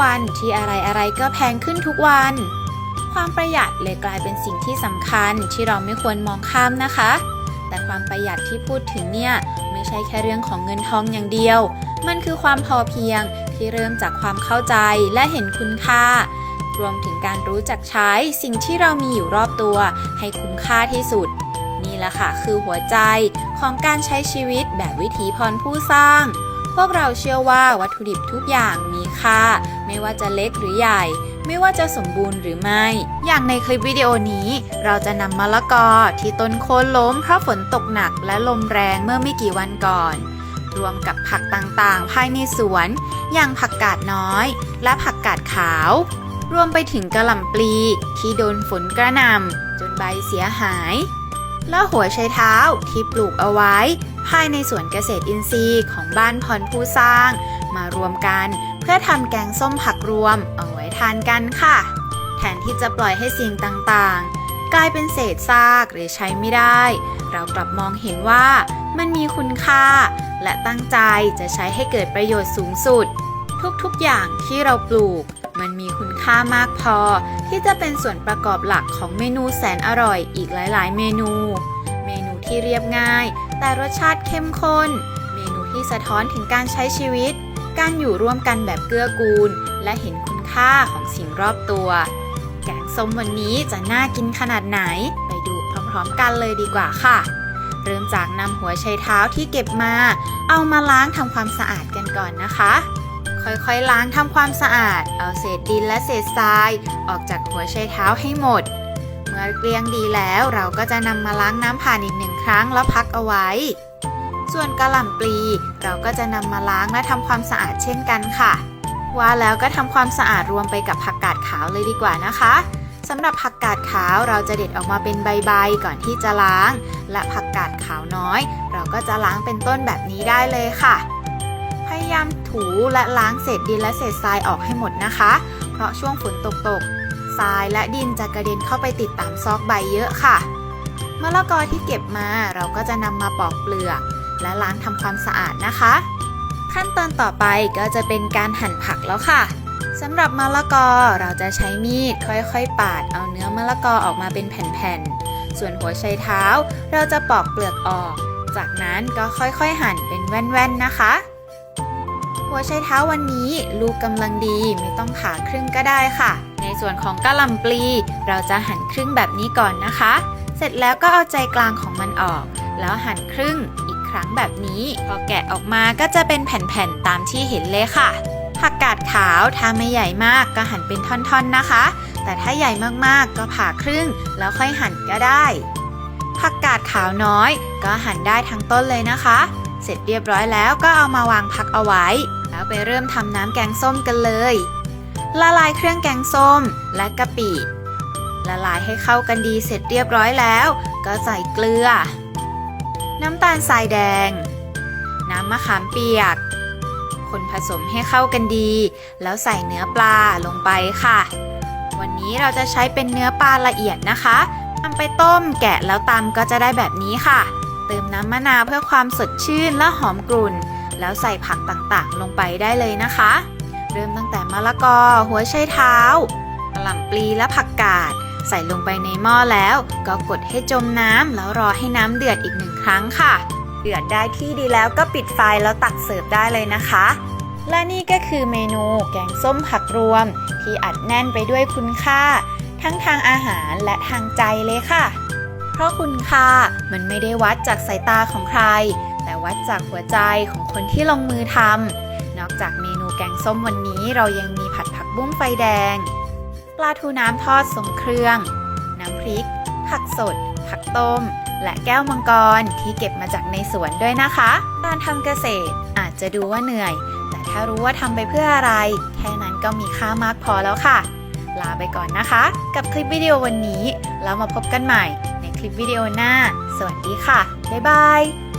วันที่อะไรอะไรๆก็แพงขึ้นทุกวัน ความประหยัดเลยกลายเป็นสิ่งที่สำคัญที่เราไม่ควรมองข้ามนะคะ แต่ความประหยัดที่พูดถึงเนี่ยไม่ใช่แค่เรื่องของเงินทองอย่างเดียว มันคือความพอเพียงที่เริ่มจากความเข้าใจและเห็นคุณค่ารวมถึงการรู้จักใช้สิ่งที่เรามีอยู่รอบตัว ให้คุ้มค่าที่สุด นี่แหละค่ะคือหัวใจของการใช้ชีวิตแบบวิถีพรผู้สร้าง พวกเราเชื่อว่าวัตถุดิบทุกอย่างมี ค่า ไม่ว่าจะเล็กหรือใหญ่ ไม่ว่าจะสมบูรณ์หรือไม่ อย่างในคลิปวิดีโอนี้ เราจะนำมะละกอที่ต้นโคนล้มเพราะฝนตกหนักและลมแรงเมื่อไม่กี่วันก่อน รวมกับผักต่างๆ ภายในสวน อย่างผักกาดน้อย และผักกาดขาว รวมไปถึงกระหล่ำปลีที่โดนฝนกระหน่ำจนใบเสียหายและหัวไชเท้าที่ปลูกเอาไว้ ภายในสวนเกษตรอินทรีย์ของบ้านพรผู้สร้าง มารวมกัน เพื่อทำแกงส้มผักรวมเอาไว้ทานกันค่ะ แทนที่จะปล่อยให้สิ่งต่างๆ กลายเป็นเศษซากหรือใช้ไม่ได้ เรากลับมองเห็นว่ามันมีคุณค่า และตั้งใจจะใช้ให้เกิดประโยชน์สูงสุด ทุกๆอย่างที่เราปลูก มันมีคุณค่ามากพอ ที่จะเป็นส่วนประกอบหลักของเมนูแสนอร่อยอีกหลาย ๆ เมนู เมนูที่เรียบง่าย แต่รสชาติเข้มข้น เมนูที่สะท้อนถึงการใช้ชีวิต การอยู่ร่วมกันแบบเกื้อกูล และเห็นคุณค่าของสิ่งรอบตัว แกงส้มวันนี้จะน่ากินขนาดไหน ไปดูพร้อมๆกันเลยดีกว่าค่ะ เริ่มจากนำหัวไชเท้าที่เก็บมา เอามาล้างทำความสะอาดกันก่อนนะคะ ค่อยๆล้างทำความสะอาด เอาเศษดินและเศษทรายออกจากหัวไชเท้าให้หมด เมื่อเกลี้ยงดีแล้วเราก็จะนำมาล้างน้ำผ่านอีกหนึ่งครั้งแล้วพักเอาไว้ ส่วนกระหล่ำปลี เราก็จะนำมาล้างและทำความสะอาดเช่นกันค่ะ ว่าแล้วก็ทำความสะอาดรวมไปกับผักกาดขาวเลยดีกว่านะคะสำหรับผักกาดขาวเราจะเด็ดออกมาเป็นใบๆก่อนที่จะล้าง และผักกาดขาวน้อย เราก็จะล้างเป็นต้นแบบนี้ได้เลยค่ะ พยายามถูและล้างเศษดินและเศษทรายออกให้หมดนะคะ เพราะช่วงฝนตกตกทรายและดินจะกระเด็นเข้าไปติดตามซอกใบเยอะค่ะมะละกอที่เก็บมาเราก็จะนำมาปอกเปลือก และล้างทำความสะอาดนะคะ ขั้นตอนต่อไปก็จะเป็นการหั่นผักแล้วค่ะสำหรับมะละกอเราจะใช้มีดค่อยๆ ปาดเอาเนื้อมะละกอออกมาเป็นแผ่นๆ ส่วนหัวไชเท้าเราจะปอกเปลือกออก จากนั้นก็ค่อยๆ หั่นเป็นแว่นๆ นะคะ หัวไชเท้าวันนี้ลูกกำลังดีไม่ต้องผ่าครึ่งก็ได้ค่ะ ในส่วนของกะหล่ำปลี เราจะหั่นครึ่งแบบนี้ก่อนนะคะ เสร็จแล้วก็เอาใจกลางของมันออก แล้วหั่นครึ่ง ครั้งแบบนี้ พอแกะออกมาก็จะเป็นแผ่นๆตามที่เห็นเลยค่ะ ผักกาดขาวถ้าไม่ใหญ่มากก็หั่นเป็นท่อนๆนะคะ แต่ถ้าใหญ่มากๆก็ผ่าครึ่งแล้วค่อยหั่นก็ได้ ผักกาดขาวน้อย ก็หั่นได้ทั้งต้นเลยนะคะ เสร็จเรียบร้อยแล้วก็เอามาวางพักเอาไว้ แล้วไปเริ่มทำน้ำแกงส้มกันเลย ละลายเครื่องแกงส้มและกะปิละลายให้เข้ากันดีเสร็จเรียบร้อยแล้ว ก็ใส่เกลือ น้ำตาลทรายแดง น้ำมะขามเปียก คนผสมให้เข้ากันดี แล้วใส่เนื้อปลาลงไปค่ะ วันนี้เราจะใช้เป็นเนื้อปลาละเอียดนะคะนำไปต้มแกะแล้วตำก็จะได้แบบนี้ค่ะ เติมน้ำมะนาวเพื่อความสดชื่นและหอมกลุ่น แล้วใส่ผักต่างๆ ลงไปได้เลยนะคะ เริ่มตั้งแต่มะละกอ หัวไชเท้ากะหล่ำปลีและผักกาด ใส่ลงไปในหม้อแล้ว ก็กดให้จมน้ำแล้วรอให้น้ำเดือดอีกหนึ่งครั้งค่ะ เดือดได้ที่ดีแล้วก็ปิดไฟแล้วตักเสิร์ฟได้เลยนะคะ และนี่ก็คือเมนูแกงส้มผักรวม ที่อัดแน่นไปด้วยคุณค่า ทั้งทางอาหารและทางใจเลยค่ะ เพราะคุณค่ามันไม่ได้วัดจากสายตาของใคร แต่วัดจากหัวใจของคนที่ลงมือทำนอกจากเมนูแกงส้มวันนี้เรายังมีผัดผักบุ้งไฟแดง ลาทูน้ำทอดทรงเครื่อง น้ำพริก ผักสด ผักต้ม และแก้วมังกรที่เก็บมาจากในสวนด้วยนะคะ การทำเกษตรอาจจะดูว่าเหนื่อย แต่ถ้ารู้ว่าทำไปเพื่ออะไร แค่นั้นก็มีค่ามากพอแล้วค่ะ ลาไปก่อนนะคะ กับคลิปวิดีโอวันนี้ แล้วมาพบกันใหม่ในคลิปวิดีโอหน้า สวัสดีค่ะ บ๊ายบาย